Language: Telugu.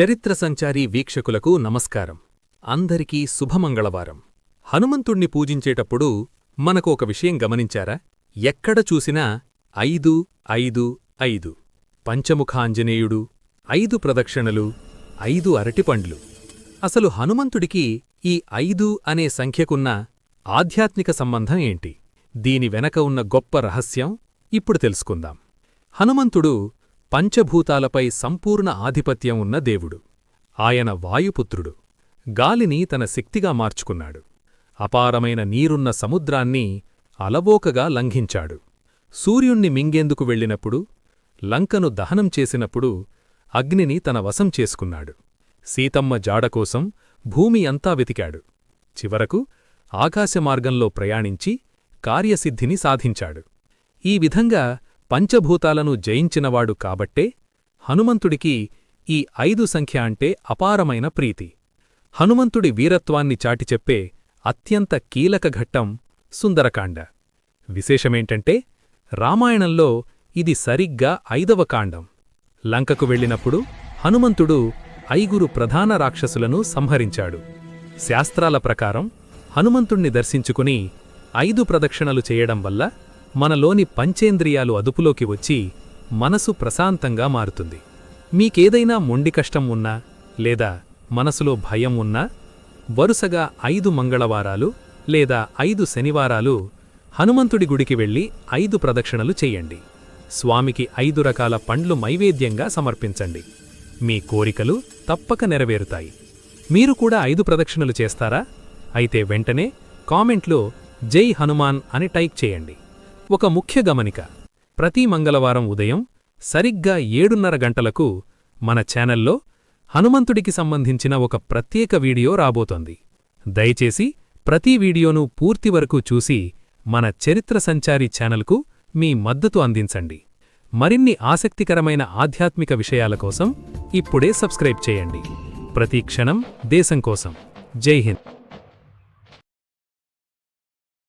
చరిత్ర సంచారి వీక్షకులకు నమస్కారం. అందరికీ శుభమంగళవారం. హనుమంతుణ్ణి పూజించేటప్పుడు మనకు ఒక విషయం గమనించారా? ఎక్కడ చూసినా ఐదు ఐదు ఐదు. పంచముఖాంజనేయుడు ఐదు ప్రదక్షిణలు ఐదు అరటిపండ్లు అసలు హనుమంతుడికి ఈ ఐదు అనే సంఖ్యకున్న ఆధ్యాత్మిక సంబంధం ఏంటి? దీని వెనక ఉన్న గొప్ప రహస్యం ఇప్పుడు తెలుసుకుందాం. హనుమంతుడు పంచభూతాలపై సంపూర్ణ ఆధిపత్యం ఉన్న దేవుడు. ఆయన వాయుపుత్రుడు. గాలిని తన శక్తిగా మార్చుకున్నాడు. అపారమైన నీరున్న సముద్రాన్ని అలవోకగా లంఘించాడు. సూర్యుణ్ణి మింగేందుకు వెళ్ళినప్పుడు లంకను దహనం చేసినప్పుడు అగ్నిని తన వశం చేసుకున్నాడు. సీతమ్మ జాడకోసం భూమి అంతా వెతికాడు. చివరకు ఆకాశమార్గంలో ప్రయాణించి కార్యసిద్ధిని సాధించాడు. ఈ విధంగా పంచభూతాలను జయించినవాడు కాబట్టే హనుమంతుడికి ఈ ఐదు సంఖ్య అంటే అపారమైన ప్రీతి. హనుమంతుడి వీరత్వాన్ని చాటిచెప్పే అత్యంత కీలక ఘట్టం సుందరకాండ. విశేషమేంటంటే రామాయణంలో ఇది సరిగ్గా ఐదవ కాండం. లంకకు వెళ్ళినప్పుడు హనుమంతుడు ఐగురు ప్రధాన రాక్షసులను సంహరించాడు. శాస్త్రాల ప్రకారం హనుమంతుణ్ణి దర్శించుకుని ఐదు ప్రదక్షిణలు చేయడం వల్ల మనలోని పంచేంద్రియాలు అదుపులోకి వచ్చి మనసు ప్రశాంతంగా మారుతుంది. మీకేదైనా మొండి కష్టం ఉన్నా లేదా మనసులో భయం ఉన్నా వరుసగా ఐదు మంగళవారాలు లేదా ఐదు శనివారాలు హనుమంతుడి గుడికి వెళ్ళి ఐదు ప్రదక్షిణలు చెయ్యండి స్వామికి ఐదు రకాల పండ్లు నైవేద్యంగా సమర్పించండి. మీ కోరికలు తప్పక నెరవేరుతాయి. మీరు కూడా ఐదు ప్రదక్షిణలు చేస్తారా? అయితే వెంటనే కామెంట్లో జై హనుమాన్ అని టైప్ చేయండి. ఒక ముఖ్య గమనిక. ప్రతి మంగళవారం ఉదయం సరిగ్గా ఏడున్నర గంటలకు మన ఛానల్లో హనుమంతుడికి సంబంధించిన ఒక ప్రత్యేక వీడియో రాబోతోంది. దయచేసి ప్రతి వీడియోను పూర్తి వరకు చూసి మన చరిత్ర సంచారి ఛానల్కు మీ మద్దతు అందించండి. మరిన్ని ఆసక్తికరమైన ఆధ్యాత్మిక విషయాల కోసం ఇప్పుడే సబ్స్క్రైబ్ చేయండి. ప్రతి క్షణం దేశం కోసం. జై హింద్.